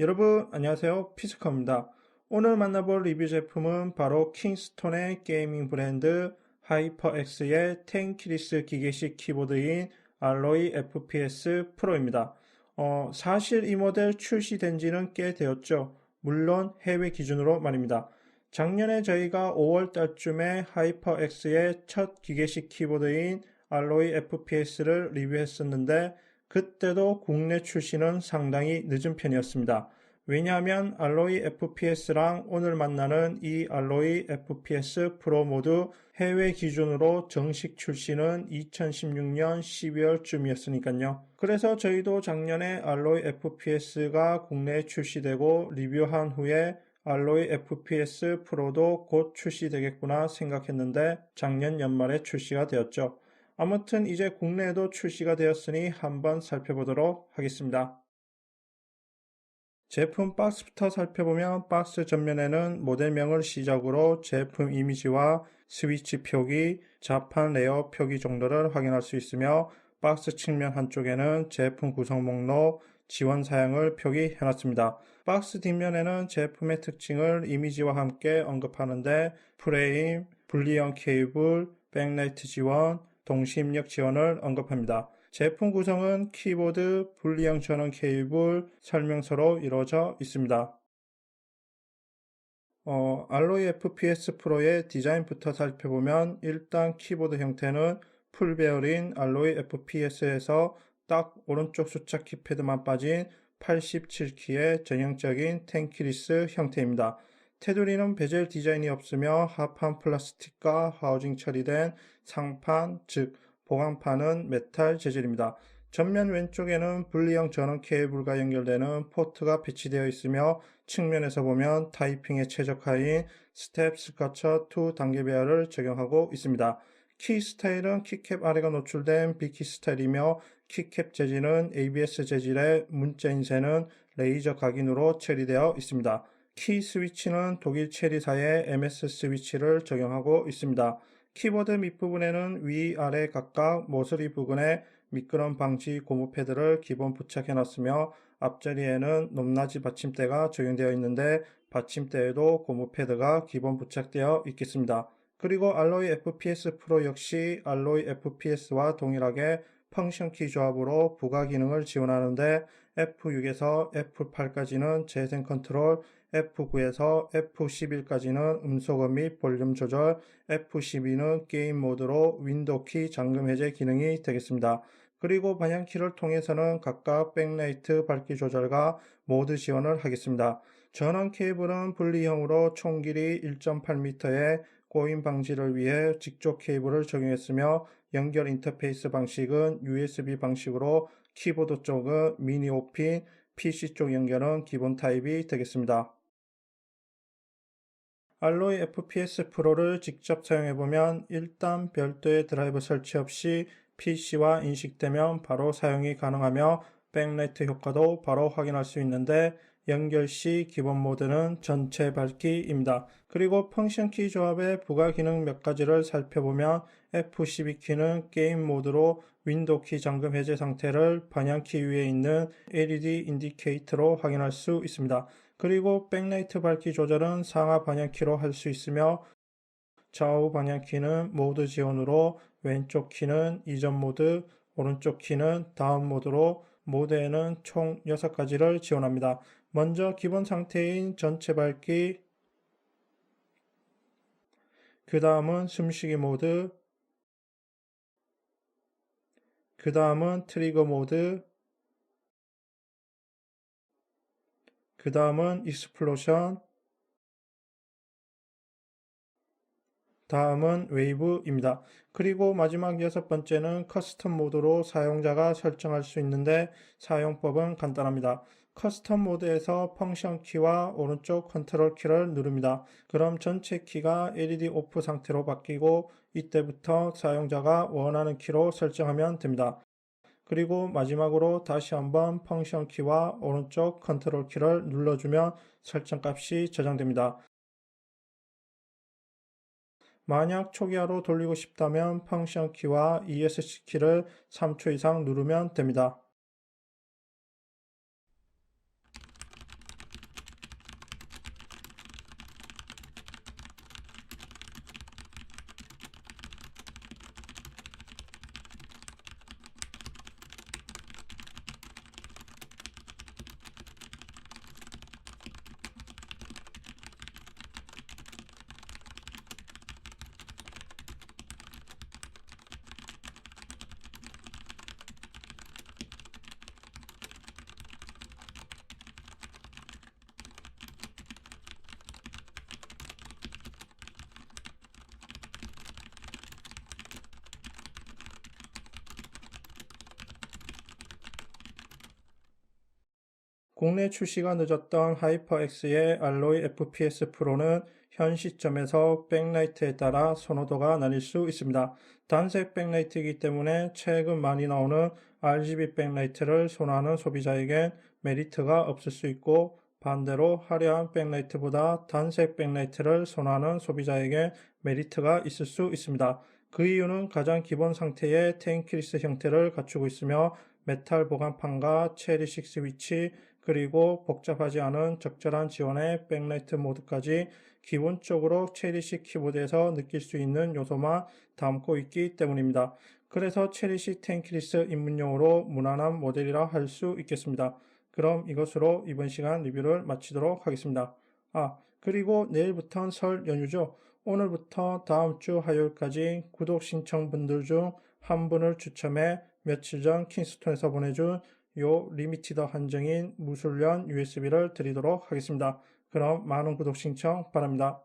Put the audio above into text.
여러분 안녕하세요 피스커입니다. 오늘 만나볼 리뷰 제품은 바로 킹스톤의 게이밍 브랜드 하이퍼X의 텐키리스 기계식 키보드인 알로이 FPS 프로입니다. 어, 사실 이 모델 출시된 지는 꽤 되었죠. 물론 해외 기준으로 말입니다. 작년에 저희가 5월 달쯤에 하이퍼X의 첫 기계식 키보드인 알로이 FPS를 리뷰했었는데 그때도 국내 출시는 상당히 늦은 편이었습니다. 왜냐하면 알로이 FPS랑 오늘 만나는 이 알로이 FPS 프로 모두 해외 기준으로 정식 출시는 2016년 12월쯤이었으니까요. 그래서 저희도 작년에 알로이 FPS가 국내에 출시되고 리뷰한 후에 알로이 FPS 프로도 곧 출시되겠구나 생각했는데 작년 연말에 출시가 되었죠. 아무튼 이제 국내에도 출시가 되었으니 한번 살펴보도록 하겠습니다. 제품 박스부터 살펴보면 박스 전면에는 모델명을 시작으로 제품 이미지와 스위치 표기, 자판 레이어 표기 정도를 확인할 수 있으며 박스 측면 한쪽에는 제품 구성 목록, 지원 사양을 표기해 놨습니다. 박스 뒷면에는 제품의 특징을 이미지와 함께 언급하는데 프레임, 분리형 케이블, 백라이트 지원, 동시입력 지원을 언급합니다. 제품 구성은 키보드, 분리형 전원 케이블, 설명서로 이루어져 있습니다. 어, 알로이 FPS 프로의 디자인부터 살펴보면 일단 키보드 형태는 풀베어린 알로이 FPS에서 딱 오른쪽 숫자 키패드만 빠진 87키의 전형적인 텐키리스 형태입니다. 테두리는 베젤 디자인이 없으며 하판 플라스틱과 하우징 처리된 상판, 즉 보강판은 메탈 재질입니다. 전면 왼쪽에는 분리형 전원 케이블과 연결되는 포트가 배치되어 있으며 측면에서 보면 타이핑에 최적화인 스텝 스카처 2 단계 배열을 적용하고 있습니다. 키 스타일은 키캡 아래가 노출된 B키 스타일이며 키캡 재질은 ABS 재질의 문자 인쇄는 레이저 각인으로 처리되어 있습니다. 키 스위치는 독일 체리사의 MS 스위치를 적용하고 있습니다. 키보드 밑부분에는 위, 아래 각각 모서리 부분에 미끄럼 방지 고무 패드를 기본 부착해 놨으며 앞자리에는 높낮이 받침대가 적용되어 있는데 받침대에도 고무 패드가 기본 부착되어 있겠습니다. 그리고 알로이 FPS 프로 역시 알로이 FPS와 동일하게 펑션 키 조합으로 부가 기능을 지원하는데 F6에서 F8까지는 재생 컨트롤, F9에서 F11까지는 음소거 및 볼륨 조절, F12는 게임 모드로 윈도우 키 잠금 해제 기능이 되겠습니다. 그리고 방향키를 통해서는 각각 백라이트 밝기 조절과 모드 지원을 하겠습니다. 전원 케이블은 분리형으로 총 길이 1.8m에 꼬임 방지를 위해 직접 케이블을 적용했으며 연결 인터페이스 방식은 USB 방식으로 키보드 쪽은 미니 5핀, PC 쪽 연결은 기본 타입이 되겠습니다. 알로이 FPS 프로를 직접 사용해보면 일단 별도의 드라이브 설치 없이 PC와 인식되면 바로 사용이 가능하며 백라이트 효과도 바로 확인할 수 있는데 연결 시 기본 모드는 전체 밝기입니다. 그리고 펑션 키 조합의 부가 기능 몇 가지를 살펴보면 F12 키는 게임 모드로 윈도우 키 잠금 해제 상태를 방향 키 위에 있는 LED 인디케이터로 확인할 수 있습니다. 그리고 백라이트 밝기 조절은 상하 방향 키로 할 수 있으며 좌우 방향 키는 모드 지원으로 왼쪽 키는 이전 모드, 오른쪽 키는 다음 모드로 모드에는 총 6가지를 지원합니다. 먼저 기본 상태인 전체 밝기, 그 다음은 숨쉬기 모드, 그 다음은 트리거 모드, 그 다음은 익스플로션, 다음은 웨이브입니다. 그리고 마지막 여섯 번째는 커스텀 모드로 사용자가 설정할 수 있는데 사용법은 간단합니다. 커스텀 모드에서 펑션 키와 오른쪽 컨트롤 키를 누릅니다. 그럼 전체 키가 LED 오프 상태로 바뀌고 이때부터 사용자가 원하는 키로 설정하면 됩니다. 그리고 마지막으로 다시 한번 펑션 키와 오른쪽 컨트롤 키를 눌러주면 설정 값이 저장됩니다. 만약 초기화로 돌리고 싶다면 펑션 키와 ESC 키를 3초 이상 누르면 됩니다. 국내 출시가 늦었던 하이퍼X의 알로이 FPS 프로는 현 시점에서 백라이트에 따라 선호도가 나뉠 수 있습니다. 단색 백라이트이기 때문에 최근 많이 나오는 RGB 백라이트를 선호하는 소비자에겐 메리트가 없을 수 있고 반대로 화려한 백라이트보다 단색 백라이트를 선호하는 소비자에게 메리트가 있을 수 있습니다. 그 이유는 가장 기본 상태의 테인크리스 형태를 갖추고 있으며 메탈 보관판과 체리식 스위치 그리고 복잡하지 않은 적절한 지원의 백라이트 모드까지 기본적으로 체리식 키보드에서 느낄 수 있는 요소만 담고 있기 때문입니다. 그래서 체리식 텐키리스 입문용으로 무난한 모델이라 할 수 있겠습니다. 그럼 이것으로 이번 시간 리뷰를 마치도록 하겠습니다. 아, 그리고 내일부터는 설 연휴죠. 오늘부터 다음 주 화요일까지 구독 신청 분들 중 한 분을 추첨해 며칠 전 킹스톤에서 보내준 요 리미티드 한정인 무술련 USB를 드리도록 하겠습니다. 그럼 많은 구독 신청 바랍니다.